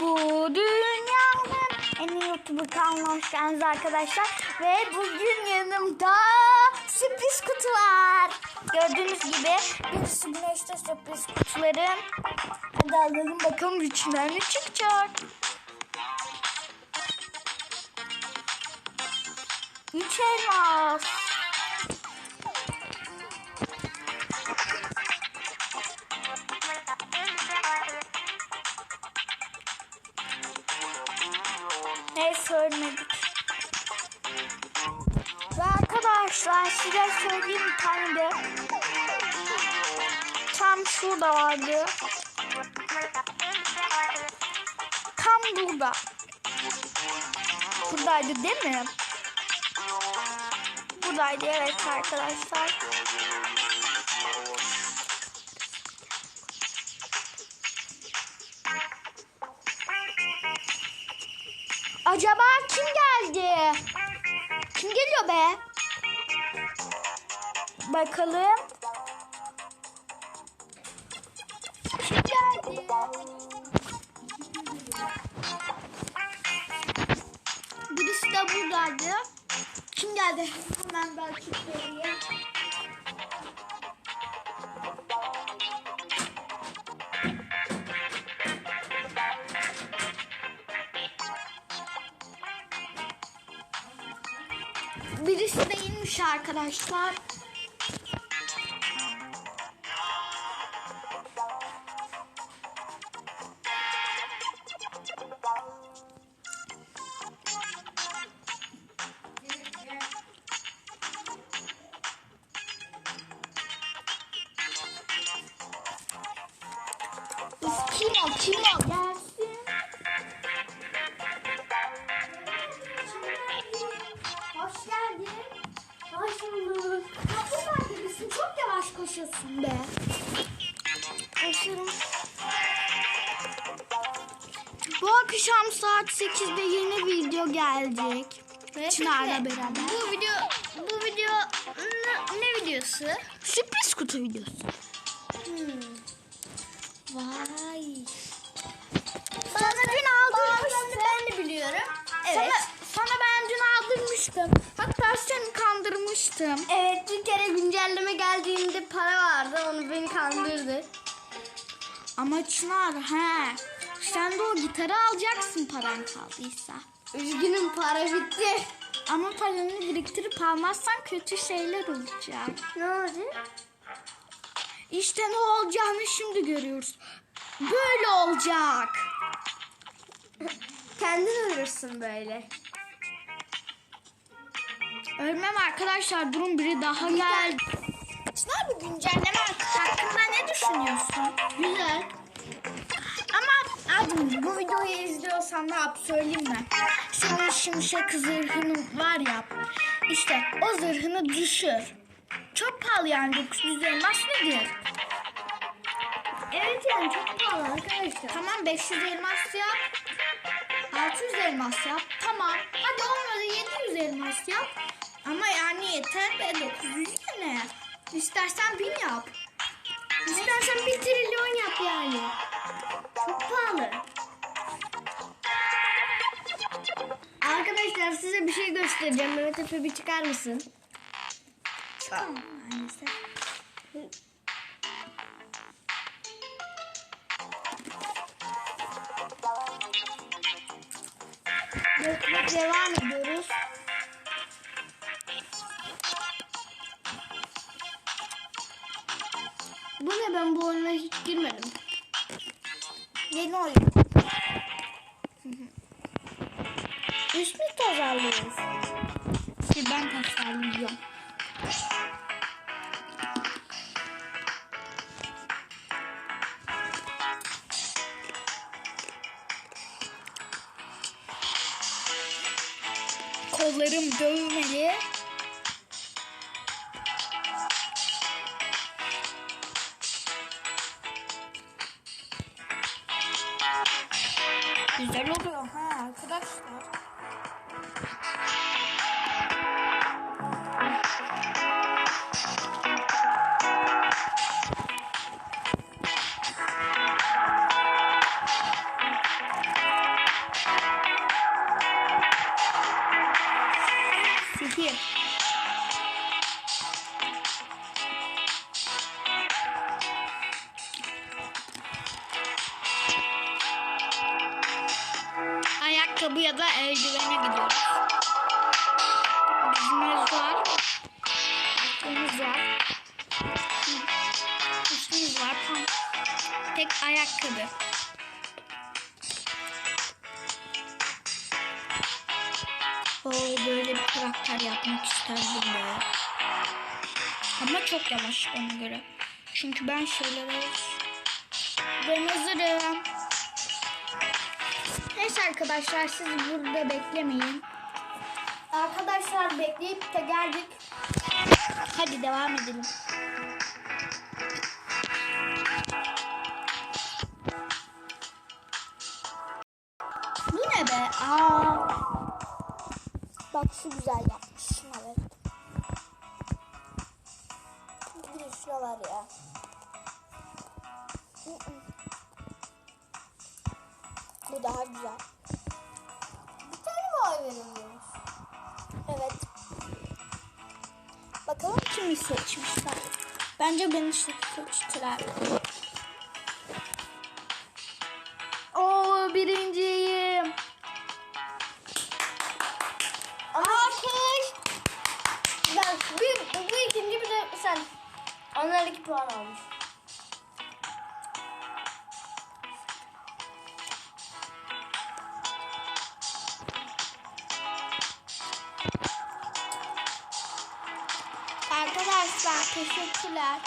Bu dünyanın en iyi hoş geldiniz arkadaşlar. Ve bugün yanımda sürpriz kutu var. Gördüğünüz gibi bir güneşte sürpriz kutularım. Hadi alalım bakalım içinden ne çıkacak. Üç elmas. Neyse ölmedik. Ve arkadaşlar size söyleyeyim bir tane de. Tam şurada vardı. Tam burada. Buradaydı değil mi? Buradaydı evet arkadaşlar. Acaba kim geldi? Kim geliyor be? Bakalım. Kim geldi? Birisi de buradaydı. Kim geldi? Hemen belki söyleyeyim. Birisi de inmiş arkadaşlar. Kim o? Kim o? Bu akşam saat 8'de yeni video gelecek. Çınar'la beraber. Bu video bu video ne, ne videosu? Sürpriz kutu videosu. Vay. Sana dün aldırmıştım. Ben de biliyorum. Evet. Sana, sana ben dün aldırmıştım. Hatta seni kandırmıştım. Evet bir kere güncelleme geldiğinde para vardı onu beni kandırdı. Ama Çınar he. Sen de o gitarı alacaksın paran kaldıysa. Üzgünüm para bitti. Ama paranı biriktirip almazsan kötü şeyler olacak. Ne oldu? İşte ne olacağını şimdi görüyoruz. Böyle olacak. Kendin ölürsün böyle. Ölmem arkadaşlar durun biri daha geldi. Çınar bu güncelleme hakkında ne düşünüyorsun? Güzel. Adım bu videoyu izliyorsan ne yap söyleyeyim mi? Senin şimşek zırhın var ya. İşte o zırhını düşür. Çok pahalı yani 900 elmas nedir? Evet yani çok pahalı arkadaşlar. Tamam 500 elmas yap. 600 elmas yap. Tamam. Hadi olmadı 700 elmas yap. Ama yani yeter be 900 yine. İstersen 1000 yap. İstersen bir trilyon yap yani. Çok pahalı. Arkadaşlar size bir şey göstereceğim. Mehmet Efe bir çıkar mısın? Tamam. Maalesef. Dökmek devam ediyoruz. Bu ne ben bu oyuna hiç girmedim. Yeni oyun. Üst mü tasarlıyoruz? Ki ben tasarlıyorum. Kollarım dövmeli. Güzel oluyor ha arkadaşlar. Sekiz. Ayakkabı. Oo, böyle bir karakter yapmak isterdim be. Ama çok yavaş ona göre. Çünkü ben şeylere... Ben hazırım. Neyse arkadaşlar siz burada beklemeyin. Arkadaşlar bekleyip de geldik. Hadi devam edelim. Aa. Bak şu güzel yapmış. Şuna. Bir de şuna var ya. Bu daha güzel. Bir tane oy verilmiş? Evet. Bakalım kimi seçmişler. Bence beni seçtiler. Oo birinciyim. Bir, bu ikinci bir de sen. Onlar iki puan almış. Arkadaşlar teşekkürler.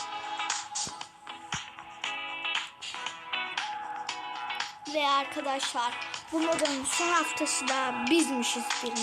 Ve arkadaşlar bu modanın son haftası da bizmişiz birinci.